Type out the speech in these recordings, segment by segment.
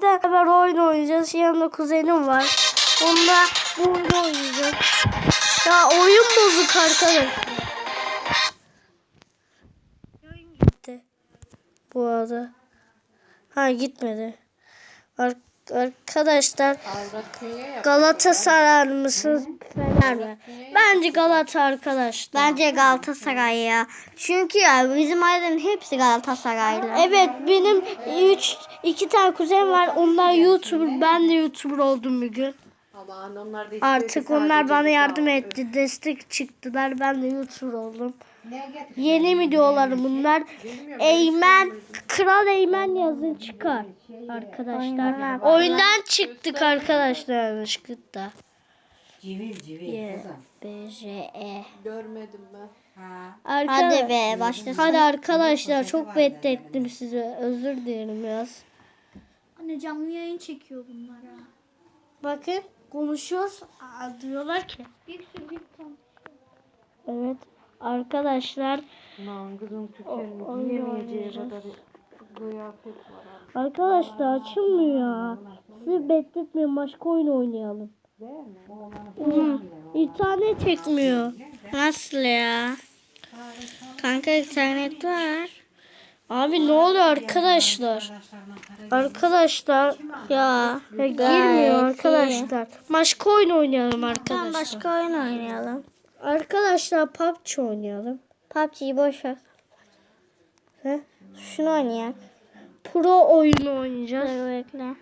bizden beraber oyun oynayacağız. Yanında kuzenim var. Onunla bu oyunu oynayacağız. Ya oyun bozuk arkadaşlar. Oyun gitti. Bu arada. Ha gitmedi. Ar- arkadaşlar Galatasaray mısınız? Fener mi? Bence Galata arkadaşlar. Bence Galatasaray ya. Çünkü ya bizim ailenin hepsi Galatasaraylı. Evet benim üç iki tane kuzen var. Onlar YouTuber. Ben de YouTuber oldum bir gün. Aman onlar da Artık onlar bana yardım etti. Destek çıktılar. Ben de YouTuber oldum. Yeni videolar bunlar. Eymen, Kral Eymen yazın çıkar. Arkadaşlar. Oyundan çıktık arkadaşlar yanlışlıkla. Civil civil. B, J, E. görmedim ben. Ha. Arka- Hadi be başlasın. Hadi arkadaşlar çok beklettim sizi. Özür dilerim biraz. Anne canlı yayın çekiyor bunlara. Bakın konuşuyoruz. Aa, diyorlar ki. Bir sürü bir. Evet arkadaşlar Aman kızım kadar var. Arkadaşlar açılmıyor. Sizi bekletmeyin başka oyun oynayalım. Hı, İnternet çekmiyor. Nasıl ya? Kanka internet var. Abi ne oluyor arkadaşlar? Arkadaşlar Ya. ya girmiyor arkadaşlar. Başka oyun oynayalım Tamam arkadaşlar. başka oyun oynayalım. Arkadaşlar PUBG oynayalım. PUBG'yi boş ver. He? Şunu oynayalım. Pro oyunu oynayacağız. Dur bekle.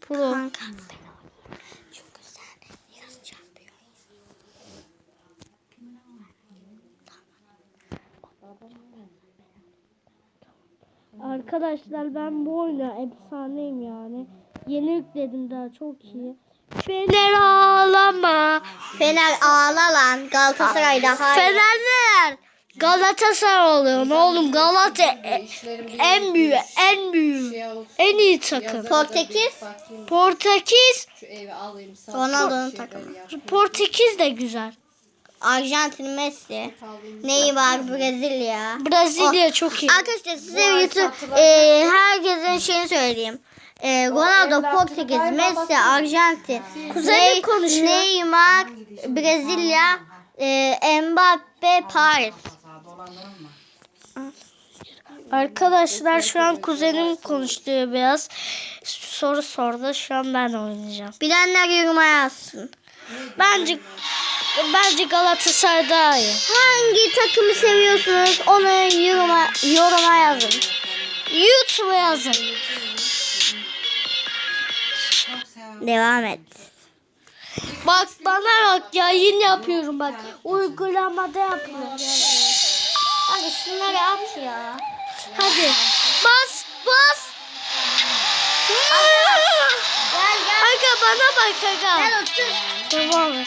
Pro. Kanka. Arkadaşlar ben bu oyuna efsaneyim yani. Yeni yükledim daha çok iyi. Fener ağlama. Fener ağla lan. Galatasaray daha iyi. Fenerler. Galatasaray oluyor. Ne oğlum Galata e- en büyük, en büyük, en iyi takım. Portekiz. Portekiz, Şu evi alayım sana. Ronaldo'nun Şeyleri takımı. Portekiz de güzel. Arjantin Messi. Neymar Brezilya. Brezilya çok iyi. Arkadaşlar size YouTube e, herkesin şeyini söyleyeyim. E, Ronaldo Portekiz, Messi Arjantin, Kuzenim Ney-. Neymar Brezilya, e, Mbappe Paris. Arkadaşlar şu an kuzenim konuşuyor biraz. Soru sordu. Şu an ben oynayacağım. Bilenler yoruma yazsın. Bence bence Galatasaray daha iyi. Hangi takımı seviyorsunuz onu yoruma, yoruma yazın. YouTube'a yazın. Devam et. Bak bana bak yayın yapıyorum bak. Uygulamada yapıyorum. Hadi şunları at ya. Hadi. Bas bas. Gel gel. Aga bana bak aga. Gel otur. Devam et.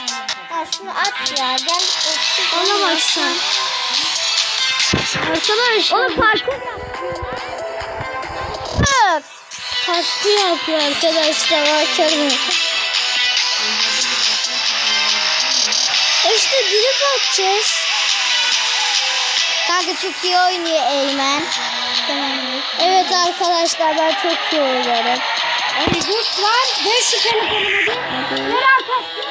Ya şunu at ya. Gel otur. Bana bak sen. Arkadaşlar. Oğlum parkur Bak. Parkı yapıyor arkadaşlar. Bakın. İşte dilip atacağız. Kanka çok iyi oynuyor Eymen. Evet arkadaşlar ben çok iyi oynarım. Ay dur lan. Ver şu telefonumu bir. Ver arkadaşlar.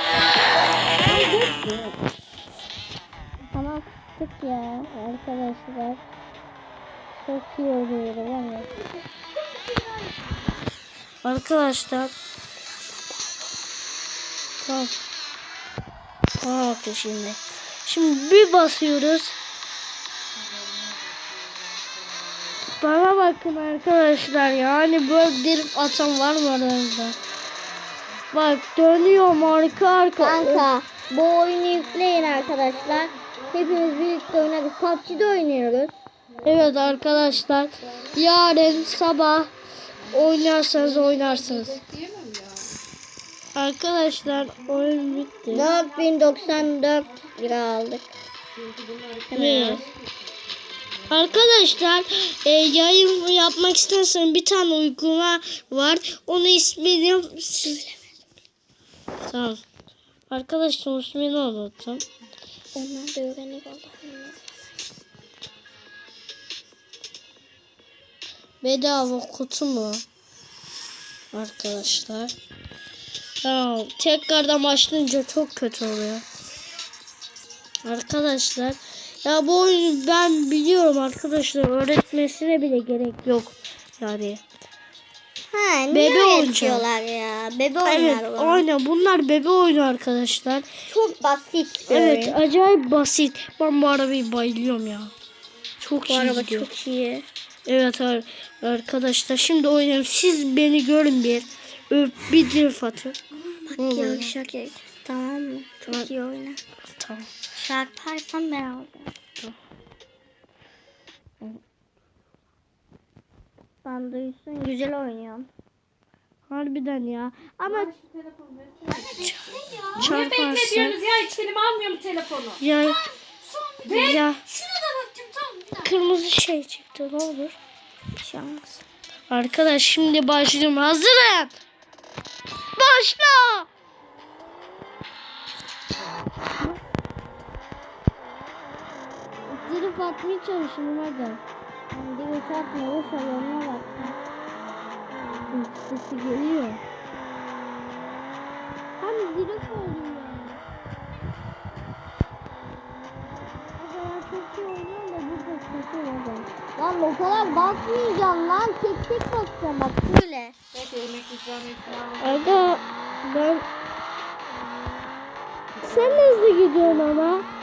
Tamam tık ya arkadaşlar. Çok iyi oynuyorum ama. Arkadaşlar. Tamam. Bakın şimdi. Şimdi bir basıyoruz. Bana bakın arkadaşlar yani böyle drift atan var mı aranızda? Bak dönüyorum arka arka. Kanka bu oyunu yükleyin arkadaşlar. Hepimiz birlikte oynarız. PUBG'de oynuyoruz. Evet arkadaşlar yarın sabah oynarsanız oynarsınız. Arkadaşlar oyun bitti. 4094 lira aldık. Ne? Arkadaşlar e, yayın yapmak istersen bir tane uygulama var. Onun ismini Tamam. Arkadaşlar ismini unuttum. Onlar da öğrenir Allah'ım. Bedava kutu mu? Arkadaşlar. Ya tekrardan başlayınca çok kötü oluyor. Arkadaşlar. Ya bu oyunu ben biliyorum arkadaşlar. Öğretmesine bile gerek yok. Yani. Ha, niye Bebe öğretiyorlar ya? Bebe Evet oyunları bu. aynen bunlar bebe oyunu arkadaşlar. Çok basit Evet oyun. acayip basit. Ben bu arabayı bayılıyorum ya. Çok Bu iyi araba gidiyor. çok iyi. Evet ar- arkadaşlar şimdi oynayalım. Siz beni görün bir. Öp bir drift atın. Oluyor? Yavşak ya. Tamam mı? Çok iyi oyna. Tamam. Çarparsan ben alacağım. Ben duysun güzel oynuyorum. Harbiden ya. Ama Niye bekletiyorsunuz ya? Hiç almıyor mu telefonu? Ya, ya Şuna da baktım tamam bir dakika. kırmızı şey çıktı ne olur. Bir şey olmaz. Arkadaş şimdi başlıyorum. Hazırım. Başla. Drift atmaya çalışıyorum hadi. Drift atma bu salonuna bak. Sesi geliyor. Hani drift oldum ya. O kadar çok iyi oynuyorum da burada kötü oldu. Lan o kadar basmayacağım lan. Tek tek basacağım bak şöyle. Belki yemek ben sen hızlı gidiyorsun ama.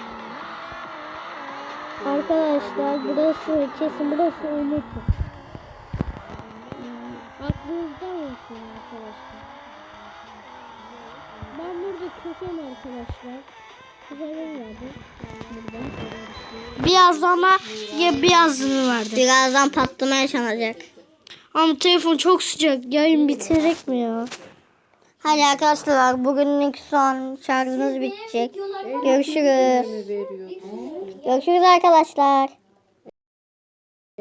Arkadaşlar burası kesin burası unutun. Aklınızda olsun arkadaşlar. Ben burada kötüyüm arkadaşlar. Güzelim verdim. Buradan. Biraz ama ya birazını verdim. Birazdan patlama yaşanacak. Ama telefon çok sıcak. Yayın bitirecek mi ya? Hadi arkadaşlar bugünlük son şarjınız bitecek. Görüşürüz. Görüşürüz arkadaşlar.